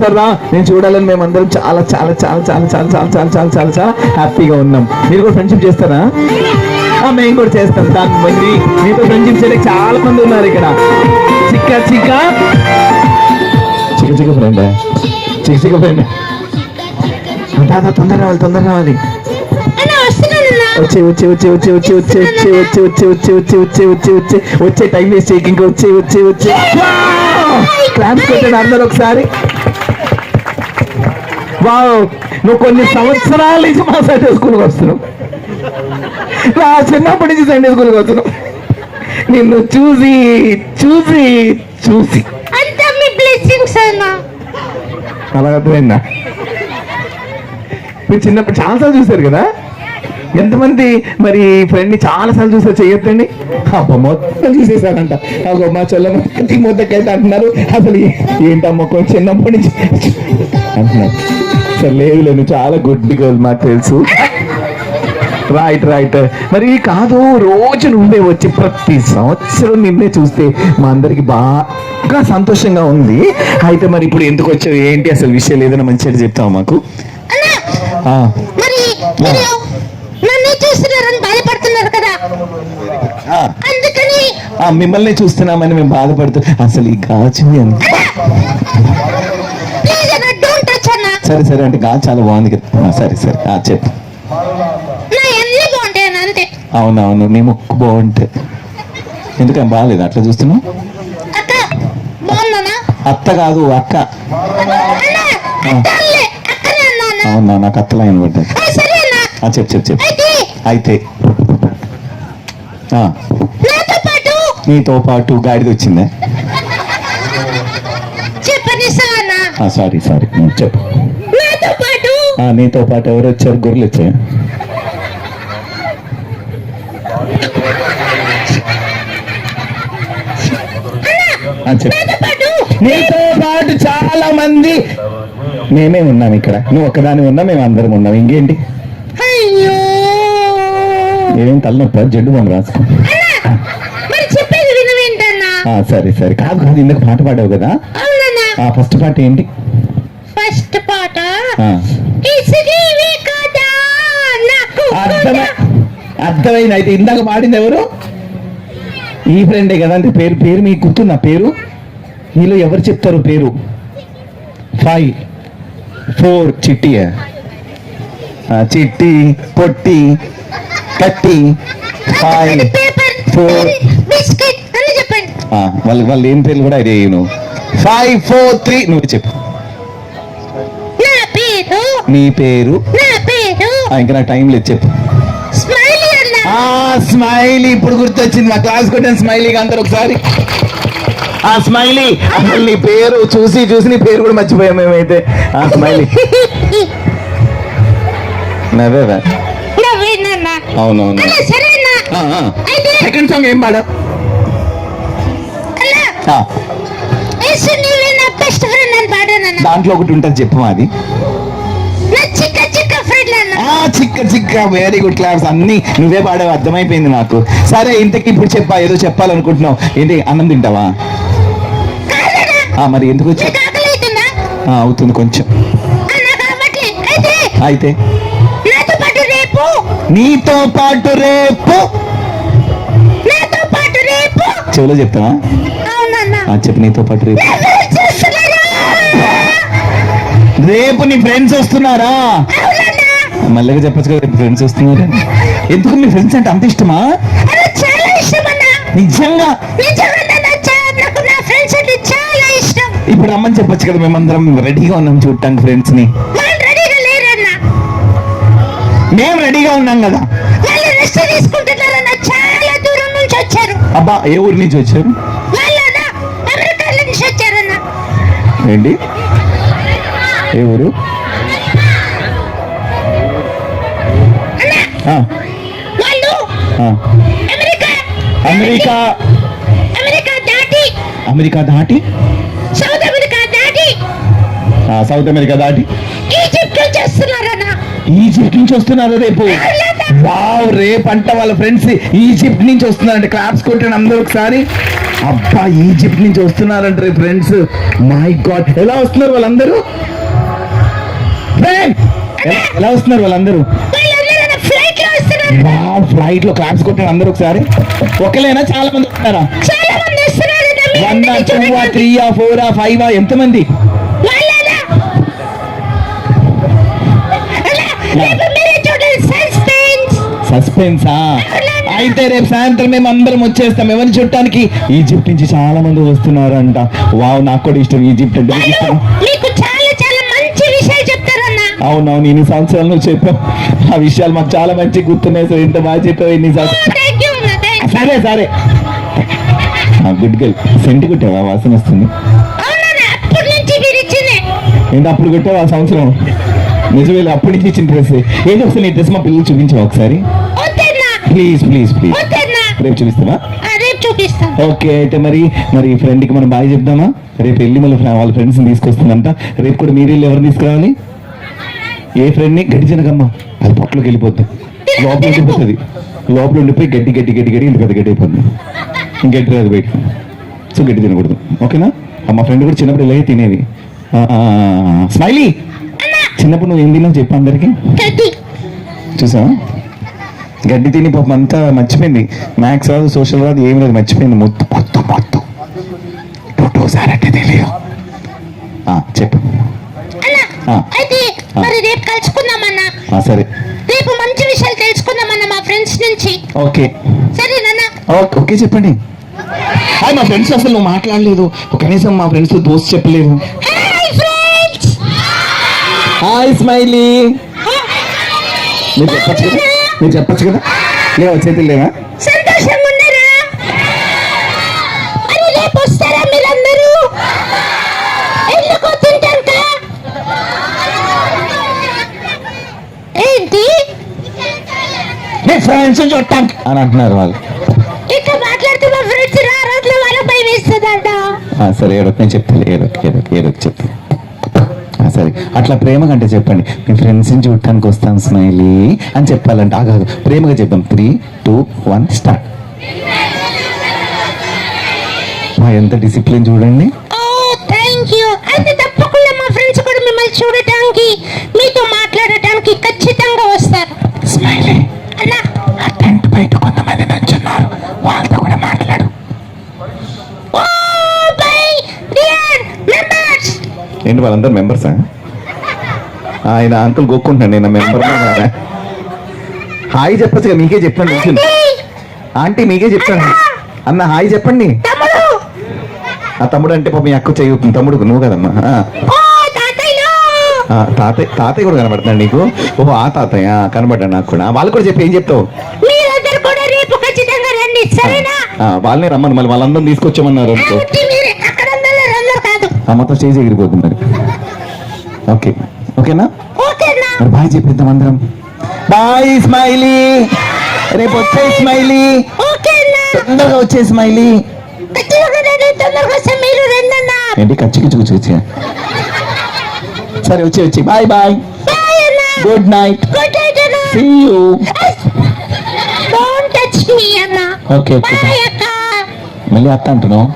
సరదా నేను చూడాలని మేమందరం చాలా చాలా చాలా చాలా చాలా చాలా చాలా చాలా చాలా చాలా హ్యాపీగా ఉన్నాం మీరు కూడా ఫ్రెండ్షిప్ చేస్తారా మేము కూడా చేస్తాం దాని మంది మీతో ఫ్రెండ్షిప్ చేయడానికి చాలా మంది ఉన్నారు ఇక్కడ చిక్క చిక్క చిక్క చిక్క ఫ్రెండ్ చిక్క చిక్క ఫ్రెండ్ దాదా తొందర రావాలి తొందర రావాలి వచ్చే వచ్చే వచ్చే వచ్చే వచ్చే వచ్చే వచ్చే వచ్చే వచ్చే వచ్చే వచ్చే వచ్చే వచ్చే వచ్చే వచ్చే టైం వేస్ట్ చేయక ఇంకా వచ్చే వచ్చే వచ్చే క్లాప్స్ కొట్టండి అందరు ఒకసారి వావ్ నువ్వు కొన్ని సంవత్సరాల నుంచి మా సండే స్కూల్కి వస్తున్నావు. నా చిన్నప్పటి నుంచి సండే స్కూల్కి వస్తున్నావు. నిన్ను చూసి చూసి చూసి. అలా అర్థమైందా? మీరు చిన్నప్పుడు చాలాసార్లు చూశారు కదా? ఎంతమంది మరి ఫ్రెండ్ని చాలా సార్లు చూసారు? చెయ్యొద్దండి. అబ్బా మొత్తం చూసేసారంట అగో మా చొల్లమ్మ మొత్తకైతే అంటున్నారు. అసలు ఏంటమ్మా కొంచెం చిన్నప్పటి నుంచి అంటున్నారు. సరే లేదు లేదు చాలా గుడ్ గర్ల్ మాకు తెలుసు. రైట్ రైట్ మరి కాదు రోజు నువ్వే వచ్చి ప్రతి సంవత్సరం నిన్నే చూస్తే మా అందరికి బాగా సంతోషంగా ఉంది. అయితే మరి ఇప్పుడు ఎందుకు వచ్చావు? ఏంటి అసలు విషయాలు ఏదైనా మంచిగా చెప్తావు మాకు? మిమ్మల్ని చూస్తున్నామని మేము బాధపడుతున్నాం అసలు ఈ గాజు సరే సరే అంటే గా చాలా బాగుంది కదా. సరే సరే చెప్పు. అవునవును నీ ముక్కు బాగుంటే. ఎందుకని బాగాలేదు అట్లా చూస్తున్నావు? అత్త కాదు అక్క. అవునా నాకు అత్తలా వినబడ్డా చెప్పు చెప్పు చెప్పు. అయితే. నాతో పాటు గాడిద వచ్చిందే సారీ సారీ చెప్పు. నాతో పాటు ఎవరు వచ్చారు గొర్రెలు వచ్చాయి నాతో పాటు చాలా మంది మేమే ఉన్నాం ఇక్కడ. నువ్వు ఒక్కదాని ఉన్నా మేము అందరం ఉన్నాం. ఇంకేంటి? ఏమేం తలనొప్ప? జడ్డు మనం రాసుకో. సరే సరే. కాదు కాదు ఇందాక పాట పాడావు కదా. ఫస్ట్ పాట ఏంటి? ఫస్ట్ పాట అర్థమైంది. అయితే ఇందాక పాడింది ఎవరు? ఈ ఫ్రెండే కదా అంటే పేరు పేరు మీకు గుర్తుందా? పేరు? మీలో ఎవరు చెప్తారు పేరు? ఫైవ్ ఫోర్ చిట్టి చిట్టి పొట్టి కట్టి ఫైవ్ ఫోర్ వాళ్ళు వాళ్ళు ఏం పేర్లు కూడా అదే నువ్వు ఫైవ్ ఫోర్ త్రీ నువ్వు చెప్పు. నా పేరు నీ నా ఇంకా నాకు టైం లేదు చెప్పు. స్మైలీ ఇప్పుడు గుర్తొచ్చింది మా క్లాస్ కొట్టిన స్మైలీగా అందరు ఒకసారి. ఆ స్మైలీ. అసలు నీ పేరు చూసి చూసి నీ పేరు కూడా మర్చిపోయాం మేమైతే. ఆ స్మైలీ. నవ్వేవా? అవునవును. సెకండ్ సాంగ్ ఏం పాడా దాంట్లో ఒకటి ఉంటుంది చెప్పు మాది. చిక్క చిక్క వెరీ గుడ్ క్లాస్ అన్ని నువ్వే పాడేవి అర్థమైపోయింది నాకు. సరే ఇంతకి ఇప్పుడు చెప్పా ఏదో చెప్పాలనుకుంటున్నావు. ఏంటి అన్నం తింటావా? మరి ఎందుకు అవుతుంది కొంచెం. అయితే. నీతో పాటు రేపు నాతో పాటు రేపు చెవిలో చెప్తావా? ఆ, చెప్పు నీతో పాటు రేపు. రేపు నీ ఫ్రెండ్స్ వస్తున్నారా? అవునన్నా. మళ్ళీ చెప్పచ్చు కదా రేపు ఫ్రెండ్స్ వస్తున్నారు? ఎందుకు మీ ఫ్రెండ్స్ అంటే అంత ఇష్టమా? నిజంగా? ఇప్పుడు రమ్మని చెప్పొచ్చు కదా మేమందరం రెడీగా ఉన్నాం చూడటానికి ఫ్రెండ్స్ని. మేము రెడీగా ఉన్నాం కదా. వాళ్ళు రెస్ట్ తీసుకుంటున్నారన్న చాలా దూరం నుంచి వచ్చారు. అబ్బా ఏ ఊరి నుంచి వచ్చారు? అమెరికా నుంచి వచ్చారన్న. ఏంటి? ఏ ఊరు? ఆ, వాళ్ళు ఆ. America America. అమెరికా దాటి. అమెరికా దాటి? సౌత్ అమెరికా దాటి. ఆ, సౌత్ అమెరికా దాటి? ఈజిప్ట్ ఈజిప్ట్ నుంచి వస్తున్నారు రేపు. వావ్ రేపు అంట వాళ్ళ ఫ్రెండ్స్ ఈజిప్ట్ నుంచి వస్తున్నారంటే. క్లాప్స్ కొట్టాను అందరూ ఒకసారి. అబ్బా ఈజిప్ట్ నుంచి వస్తున్నారంట ఫ్రెండ్స్. My God. ఎలా వస్తున్నారు వాళ్ళందరూ! ఎలా- వస్తున్నారు వాళ్ళందరూ? ఫ్లైట్లో క్లాప్స్ కొట్టారు అందరూ ఒకసారి. ఒకలేనా చాలా మంది వస్తున్నారా. వన్. త్రీ ఫోర్ ఫైవ్ ఎంతమంది? సస్పెన్స్ అయితే రేపు సాయంత్రం మేము అందరం వచ్చేస్తాం. ఎవరిని చుట్టానికి? ఈజిప్ట్ నుంచి చాలా మంది వస్తున్నారంట. వావ్ నాకు కూడా ఇష్టం. ఈజిప్ట్ అంటే ఇష్టం. అవునవును ఇన్ని సంవత్సరాలు నువ్వు చెప్పావు. ఆ విషయాలు మాకు చాలా మంచి గుర్తున్నాయి సార్. ఇంత బాగా చెప్పావు ఇన్ని థ్యాంక్ సరే సరే. గుడ్ గర్ల్ సెంట్ కొట్టావా? వాసన వస్తుంది. అవునన్నా అప్పటి నుంచి మీరు ఇచ్చింది ఏంటి అప్పుడు కొట్టావా ఆ సంవత్సరం? నిజమే అప్పటి నుంచి ఇచ్చిన డ్రెస్ ఏంటి ఒకసారి నీ డ్రెస్ మా పిల్లలు చూపించావా ఒకసారి? Please please please. రేపు చూపిస్తావా? ఓకే అయితే మరి మరి ఫ్రెండ్కి మనం బాగా చెప్దామా? రేపు వెళ్ళి మళ్ళీ వాళ్ళ ఫ్రెండ్స్ తీసుకొస్తుందంట. రేపు కూడా మీరు వెళ్ళి ఎవరిని తీసుకురావాలి? ఏ ఫ్రెండ్ని గడ్డి జనకమ్మ అది పొట్టలోకి వెళ్ళిపోద్ది. లోపల ఉండిపోతుంది. లోపల ఉండిపోయి గడ్డి గడ్డి గడ్డి గడ్డి ఇంత పెద్ద గడ్డి అయిపోతుంది గడ్డి రాదు బయట సో గడ్డి తినకూడదు. ఓకేనా? మా ఫ్రెండ్ కూడా చిన్నప్పుడు ఇలాగే తినేది. స్మైలీ! చిన్నప్పుడు నువ్వు ఏం తిన్నావు చెప్పు అందరికి. గడ్డి. చూసావా? గడ్డి తిని పాపం అంతా మర్చిపోయింది. మ్యాథ్స్ రాదు సోషల్ రాదు ఏం లేదు మర్చిపోయింది. మొత్తం మొత్తం మొత్తం. టోటో సార్ అంటే తెలియదు. ఆ, చెప్పు. అయితే మరి రేపు కలుసుకుందామన్నా సరే. రేపు మంచి విషయాలు తెలుసుకుందామన్నా మా ఫ్రెండ్స్ నుంచి. ఓకే. ఓకే ఓకే చెప్పండి. మా ఫ్రెండ్స్ అసలు నువ్వు మాట్లాడలేదు. కనీసం మా ఫ్రెండ్స్ దోస్త్ చెప్పలేదు. హాయ్ స్మైలీ మీరు చెప్పచ్చు కదా? మీరు చెప్పచ్చు కదా? లేవా చేతులు లేవా? ఫ్రెండ్స్ చూడటానికి. అని అంటున్నారు వాళ్ళు. ఇట్లా మాట్లాడితే మా ఫ్రెండ్స్ రా రోజులు వాళ్ళ భయం వేస్తుందంట. ఆ, సరే ఏడొక నేను చెప్తాను ఏడొక ఏడొక ఏడొక చెప్తాను ఆ, సరే అట్లా ప్రేమగా అంటే చెప్పండి. మీ ఫ్రెండ్స్ని చూడటానికి వస్తాను స్మైలీ అని చెప్పాలంటే ఆగా ప్రేమగా చెప్దాం త్రీ టూ వన్ స్టార్ట్ ఎంత డిసిప్లిన్ చూడండి. ఓ థ్యాంక్ యూ అయితే తప్పకుండా మా ఫ్రెండ్స్ కూడా మిమ్మల్ని చూడటానికి మీతో మాట్లాడటానికి ఖచ్చితంగా వస్తారు. స్మైలీ అన్నా. ఏంటి వాళ్ళందరూ మెంబర్సా ఆయన అంకుల్ గోక్కుంటున్నాను నేను మెంబర్ హాయ్ చెప్పచ్చు కదా మీకే చెప్పాను నిల్చుని. ఆంటీ మీకే చెప్తాను అన్న! హాయ్ చెప్పండి. ఆ తమ్ముడు అంటే పాపం మీ అక్క చెయ్యి తమ్ముడు నువ్వు కదమ్మా. తాతయ్య తాతయ్య కూడా కనబడుతున్నాడు నీకు? ఓహో ఆ తాతయ్య కనబడ్డాడు నాకు కూడా. వాళ్ళు కూడా చెప్పి ఏం చెప్తావు? వాళ్ళని రమ్మని మళ్ళీ వాళ్ళందరం తీసుకొచ్చామన్నారు అనుకో ఆ మొత్తం స్టేజ్ ఎగిరిపోతుంది మరి. ఓకే. ఓకేనా? మరి బాయ్ చెప్పిద్దాం అందరం. Bye Smiley. రేపు వచ్చే స్మైలీ. తొందరగా వచ్చే స్మైలీ. ఏంటి కచ్చి కిచ్చు కిచ్చు కిచ్చు? సరే వచ్చి వచ్చి. Bye bye. Good night good night అన్న. See you don't touch me అన్న. ఓకే ఓకే మళ్ళీ అత్త అంటున్నావు?